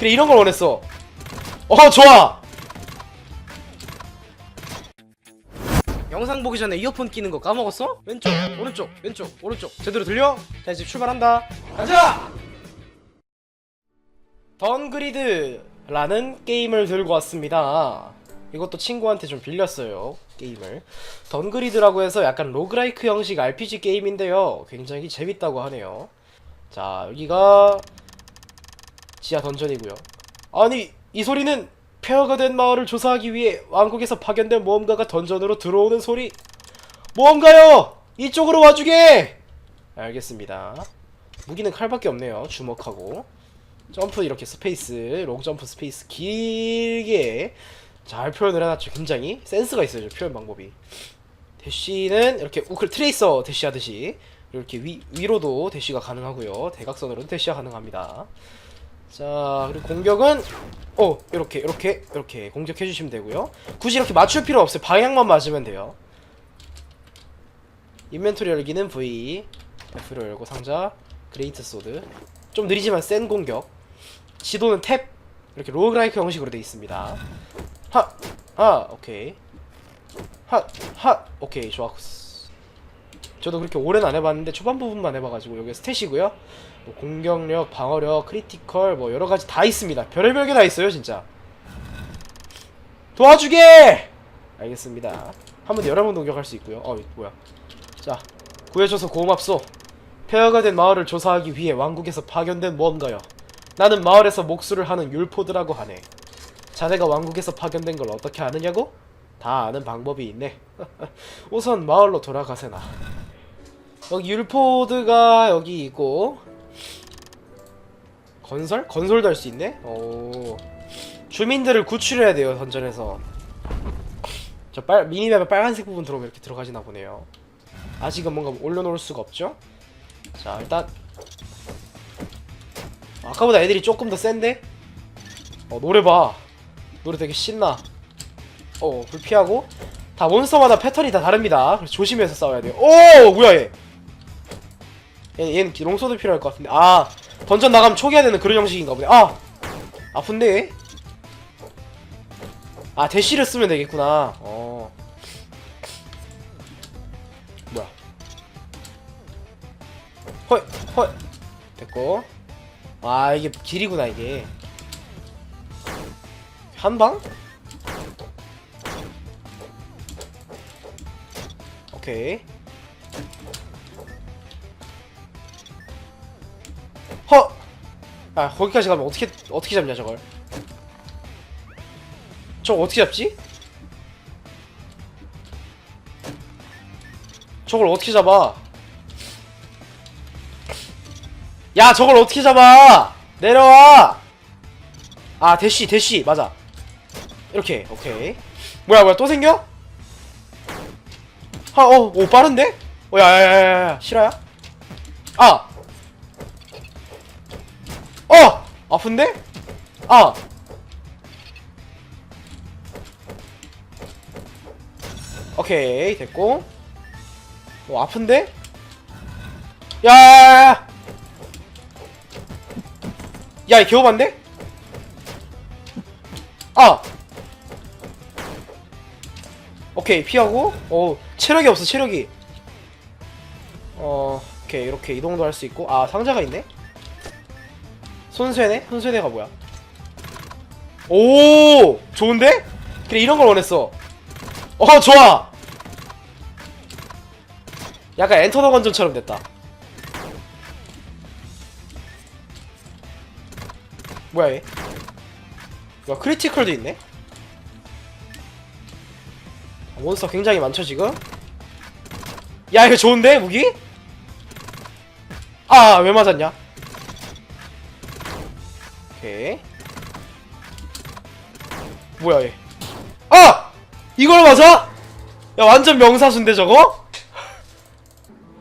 그래 이런 걸 원했어. 어 좋아. 영상 보기 전에 이어폰 끼는 거 까먹었어? 왼쪽 오른쪽 왼쪽 오른쪽. 제대로 들려? 자 이제 출발한다. 가자! 던그리드라는 게임을 들고 왔습니다. 이것도 친구한테 좀 빌렸어요 게임을. 던그리드라고 해서 약간 로그라이크 형식 RPG 게임인데요. 굉장히 재밌다고 하네요. 자 여기가 지하 던전이고요. 아니 이 소리는 폐허가 된 마을을 조사하기 위해 왕국에서 파견된 모험가가 던전으로 들어오는 소리. 모험가요! 이쪽으로 와주게! 알겠습니다. 무기는 칼밖에 없네요. 주먹하고. 점프 이렇게 스페이스 롱 점프 스페이스 길게 잘 표현을 해놨죠. 굉장히 센스가 있어요 저 표현 방법이. 대쉬는 이렇게 우클 트레이서 대쉬하듯이 이렇게 위, 위로도 대쉬가 가능하고요. 대각선으로는 대쉬가 가능합니다 자 그리고 공격은 어 이렇게 이렇게 이렇게 공격해 주시면 되고요. 굳이 이렇게 맞출 필요 없어요. 방향만 맞으면 돼요. 인벤토리 열기는 V F를 열고 상자 그레이트 소드. 좀 느리지만 센 공격. 지도는 탭. 이렇게 로그라이크 형식으로 되어 있습니다. 하 아 오케이. 하 하 오케이 좋았어 저도 그렇게 오래는 안 해봤는데 초반 부분만 해봐가지고 여기 스탯이고요 뭐 공격력, 방어력, 크리티컬 뭐 여러 가지 다 있습니다. 별의별 게 다 있어요, 진짜. 도와주게! 알겠습니다. 한번 여러 번 공격할 수 있고요. 어, 뭐야? 자, 구해줘서 고맙소. 폐허가 된 마을을 조사하기 위해 왕국에서 파견된 무언가요. 나는 마을에서 목수를 하는 율포드라고 하네. 자네가 왕국에서 파견된 걸 어떻게 아느냐고? 다 아는 방법이 있네. 우선 마을로 돌아가세나. 여기 율포드가 여기 있고 건설? 건설도 할 수 있네? 오. 주민들을 구출해야 돼요 던전에서. 저 빨, 미니맵에 빨간색 부분 들어오면 이렇게 들어가지나 보네요. 아직은 뭔가 올려놓을 수가 없죠? 자 일단. 아까보다 애들이 조금 더 센데? 어 노래 봐. 노래 되게 신나. 어 불피하고. 다 몬스터마다 패턴이 다 다릅니다. 그래서 조심해서 싸워야 돼요. 오! 뭐야 얘? 얘, 얘는 롱소드 필요할 것 같은데. 아 던전 나가면 초기화 되는 그런 형식인가 보네. 아! 아픈데? 아 대시를 쓰면 되겠구나. 어. 뭐야? 헐 헐. 됐고. 아 이게 길이구나 이게. 한방? 오케이 아 거기까지 가면 어떻게 어떻게 잡냐 저걸 저걸 어떻게 잡지? 저걸 어떻게 잡아 야 저걸 어떻게 잡아 내려와 아 대시 대시 맞아 이렇게 오케이 뭐야 뭐야 또 생겨? 아어오 빠른데? 어 야야야야 실화야? 아 아픈데? 아! 오케이 됐고 어 아픈데? 야야야야 야이 개호반데? 아! 오케이 피하고 어 체력이 없어 체력이 어 오케이 이렇게 이동도 할 수 있고 아 상자가 있네? 손쇠네? 손쇠네가 뭐야? 오 좋은데? 그래 이런 걸 원했어 어 좋아 약간 엔터 더 건전처럼 됐다 뭐야 얘? 야 크리티컬도 있네? 몬스터 굉장히 많죠 지금? 야 이거 좋은데 무기? 아 왜 맞았냐? 오케이 뭐야 얘 아! 이걸 맞아? 야 완전 명사수인데 저거?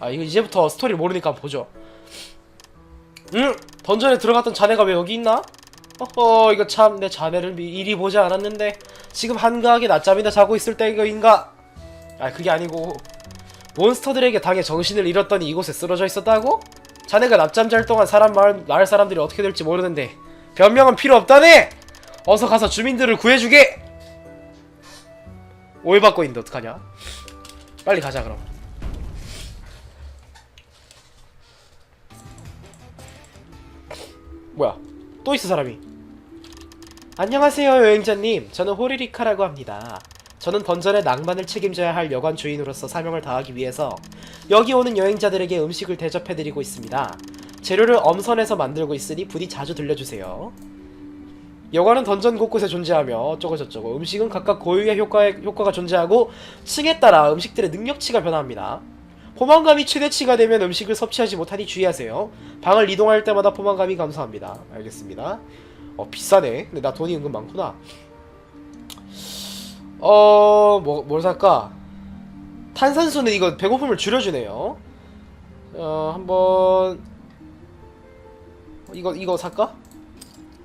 아 이거 이제부터 스토리 모르니까 보죠 응? 던전에 들어갔던 자네가 왜 여기 있나? 어허 이거 참 내 자네를 미, 이리 보지 않았는데 지금 한가하게 낮잠이나 자고 있을 때인가? 아 그게 아니고 몬스터들에게 당해 정신을 잃었더니 이곳에 쓰러져 있었다고? 자네가 낮잠 잘 동안 사람 마을, 마을 사람들이 어떻게 될지 모르는데 변명은 필요 없다네. 어서 가서 주민들을 구해주게. 오해받고 있는데 어떡하냐? 빨리 가자 그럼. 뭐야? 또 있어 사람이? 안녕하세요 여행자님. 저는 호리리카라고 합니다. 저는 던전의 낭만을 책임져야 할 여관 주인으로서 사명을 다하기 위해서 여기 오는 여행자들에게 음식을 대접해드리고 있습니다 재료를 엄선해서 만들고 있으니 부디 자주 들려주세요. 여관은 던전 곳곳에 존재하며 어쩌고저쩌고 음식은 각각 고유의 효과에, 효과가 존재하고 층에 따라 음식들의 능력치가 변화합니다. 포만감이 최대치가 되면 음식을 섭취하지 못하니 주의하세요. 방을 이동할 때마다 포만감이 감소합니다. 알겠습니다. 어 비싸네. 근데 나 돈이 은근 많구나. 어... 뭐, 뭘 살까? 탄산수는 이거 배고픔을 줄여주네요. 어... 한번 이거 이거 살까?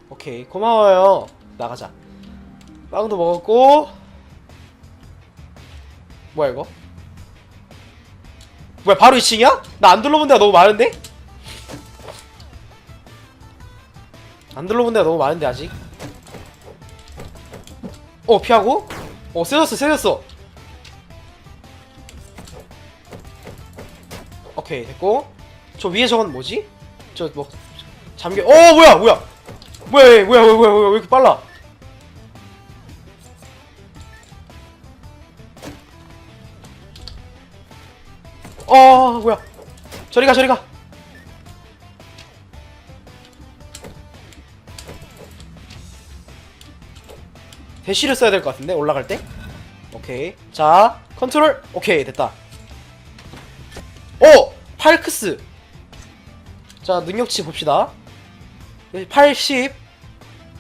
오케이 고마워요 나가자 빵도 먹었고 뭐야 이거 뭐야 바로 2층이야? 나 안 둘러본 데가 너무 많은데? 안 둘러본 데가 너무 많은데 아직 어 피하고? 어 세졌어 세졌어 오케이 됐고 저 위에 저건 뭐지? 저뭐 잠겨. 어 뭐야 뭐야. 뭐야 얘, 뭐야 뭐야 뭐야 왜 이렇게 빨라? 어 뭐야. 저리 가 저리 가. 대시를 써야 될 것 같은데 올라갈 때? 오케이. 자 컨트롤. 오케이 됐다. 오 팔크스. 자 능력치 봅시다 80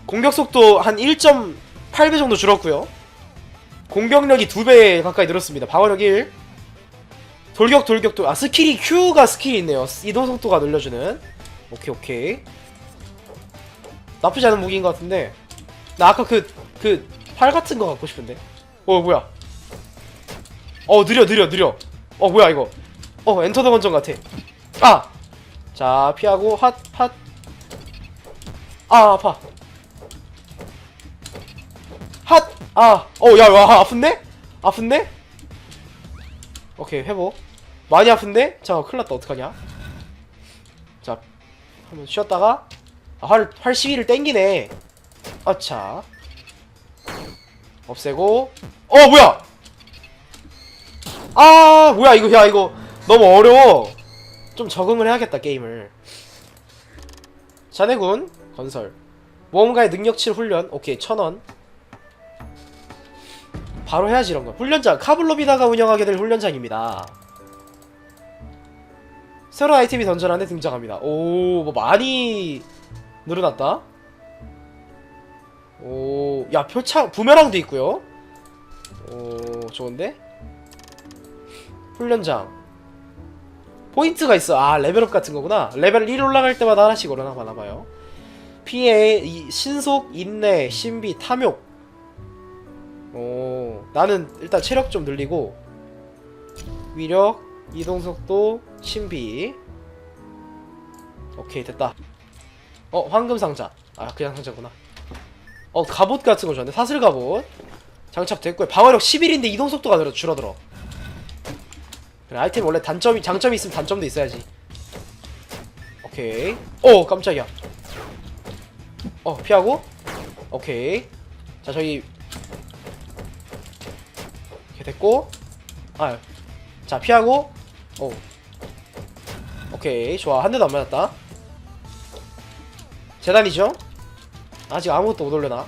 공격 속도 한 1.8배 정도 줄었고요 공격력이 2배 가까이 늘었습니다 방어력 1 돌격 돌격 돌. 아 스킬이 Q가 스킬이 있네요. 이동 속도가 늘려주는. 오케이 오케이. 나쁘지 않은 무기인 것 같은데. 나 아까 그그활 같은 거 갖고 싶은데. 어 뭐야? 어 느려 느려 느려. 어 뭐야 이거? 어 엔터 더 건전 같아. 아. 자 피하고 핫 핫. 아 아파. 핫. 아. 어야 와 아픈데? 아픈데? 오케이 회복 많이 아픈데? 잠깐 큰일 났다 어떡하냐 자 한번 쉬었다가 아, 활, 활 시위를 땡기네 아차 없애고 어 뭐야 아 뭐야 이거 야 이거 너무 어려워 좀 적응을 해야겠다 게임을 자네군 건설 모험가의 능력치 훈련 오케이 천원 바로 해야지 이런 거. 훈련장 카블로비다가 운영하게 될 훈련장입니다. 새로운 아이템이 던전 안에 등장합니다. 오, 뭐 많이 늘어났다. 오, 야 표창 부메랑도 있고요. 오, 좋은데? 훈련장. 포인트가 있어. 아, 레벨업 같은 거구나. 레벨 1 올라갈 때마다 하나씩 올라가나 봐요. 피해, 이, 신속, 인내, 신비, 탐욕. 오, 나는 일단 체력 좀 늘리고 위력, 이동 속도, 신비. 오케이 됐다. 어 황금 상자. 아 그냥 상자구나. 어 갑옷 같은 거 좋네. 사슬 갑옷. 장착됐고요. 방어력 11인데 이동 속도가 줄어들어. 그래 아이템 원래 단점이 장점이 있으면 단점도 있어야지. 오케이. 오 깜짝이야. 어 피하고. 오케이. 자 저기 이렇게 됐고. 아, 자 피하고. 오. 오케이. 좋아. 한 대도 안 맞았다. 재단이죠? 아직 아무것도 못 올려놔.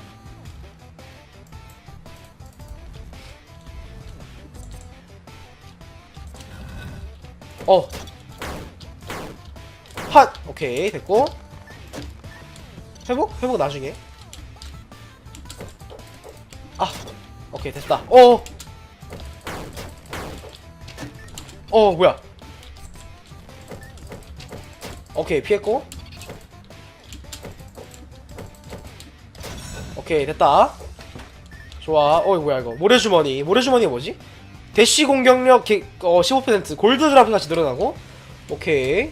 어. 핫! 오케이. 됐고 회복? 회복 나중에. 아 오케이 됐다. 어. 어 뭐야? 오케이 피했고. 오케이 됐다. 좋아. 어 뭐야 이거? 모래주머니. 모래주머니가 뭐지? 대쉬 공격력 개, 어, 15% 골드 드랍 같이 늘어나고. 오케이.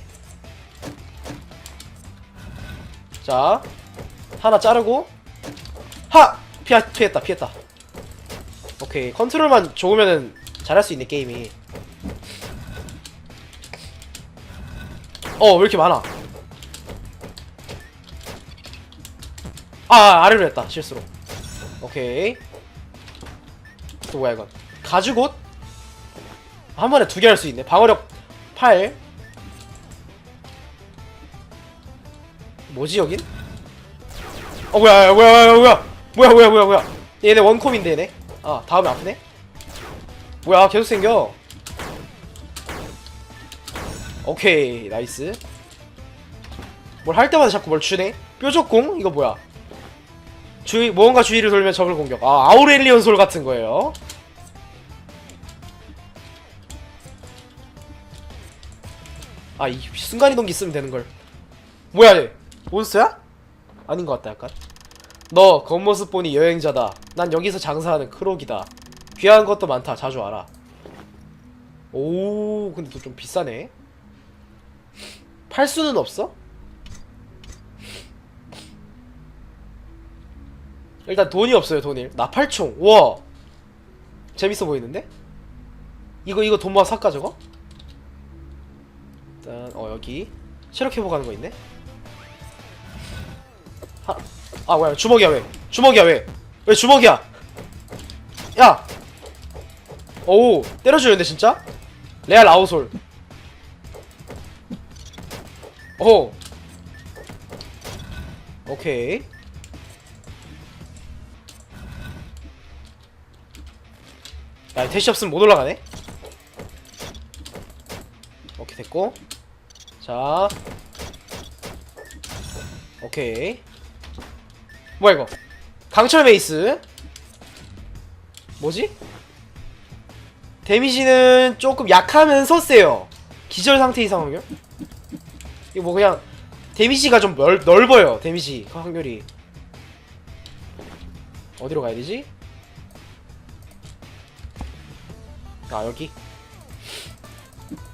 자 하나 자르고. 하! 피하, 피했다 피했다. 오케이 컨트롤만 좋으면은 잘할 수 있네 게임이. 어 왜 이렇게 많아? 아 아래로 했다 실수로. 오케이. 또 뭐야 이건? 가죽옷? 한 번에 두 개 할 수 있네. 방어력 8 뭐지 여긴? 어 뭐야 야, 뭐야 야, 뭐야. 뭐야 뭐야 뭐야 뭐야. 얘네 원콤인데 얘네? 아 다음에 아프네? 뭐야 계속 생겨. 오케이 나이스. 뭘 할 때마다 자꾸 뭘 주네? 뾰족공? 이거 뭐야? 주의 무언가 주의를 돌면 적을 공격. 아 아우렐리언 솔 같은 거예요. 아 이 순간이동기 쓰면 되는걸. 뭐야 얘? 몬스터야? 아닌 것 같다 약간. 너 겉모습 보니 여행자다. 난 여기서 장사하는 크록이다. 귀한 것도 많다. 자주 와라. 오 근데 또 좀 비싸네. 팔 수는 없어? 일단 돈이 없어요 돈이 나팔총. 우와! 재밌어 보이는데? 이거 이거 돈 모아 살까 저거? 일단 어 여기. 체력 회복하는 거 있네 하, 아 뭐야 주먹이야 왜? 주먹이야 왜? 왜 주먹이야? 야! 오 때려주는데 진짜? 레알 아우솔. 오 오케이. 야 대시 없으면 못 올라가네? 오케이 됐고. 자. 오케이 뭐야 이거? 강철 베이스. 뭐지? 데미지는 조금 약하면서 세요. 기절 상태 이상 확률 이거 뭐 그냥 데미지가 좀 넓, 넓어요 데미지 확률이. 어디로 가야 되지? 아 여기?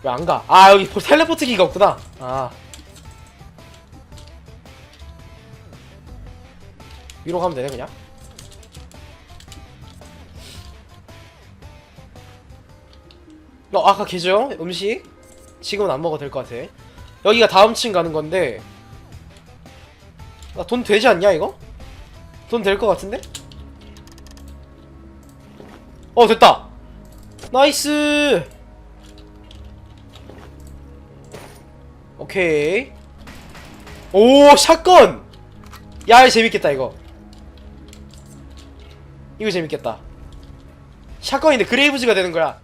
왜 안 가? 아 여기 텔레포트 기가 없구나. 아 위로 가면 되네 그냥. 어 아까 계죠 음식? 지금은 안 먹어도 될 것 같아. 여기가 다음 층 가는 건데. 나 돈 되지 않냐 이거? 돈 될 것 같은데? 어 됐다. 나이스! 오케이. 오 샷건! 야 재밌겠다 이거 이거 재밌겠다. 샷건인데 그레이브즈가 되는 거야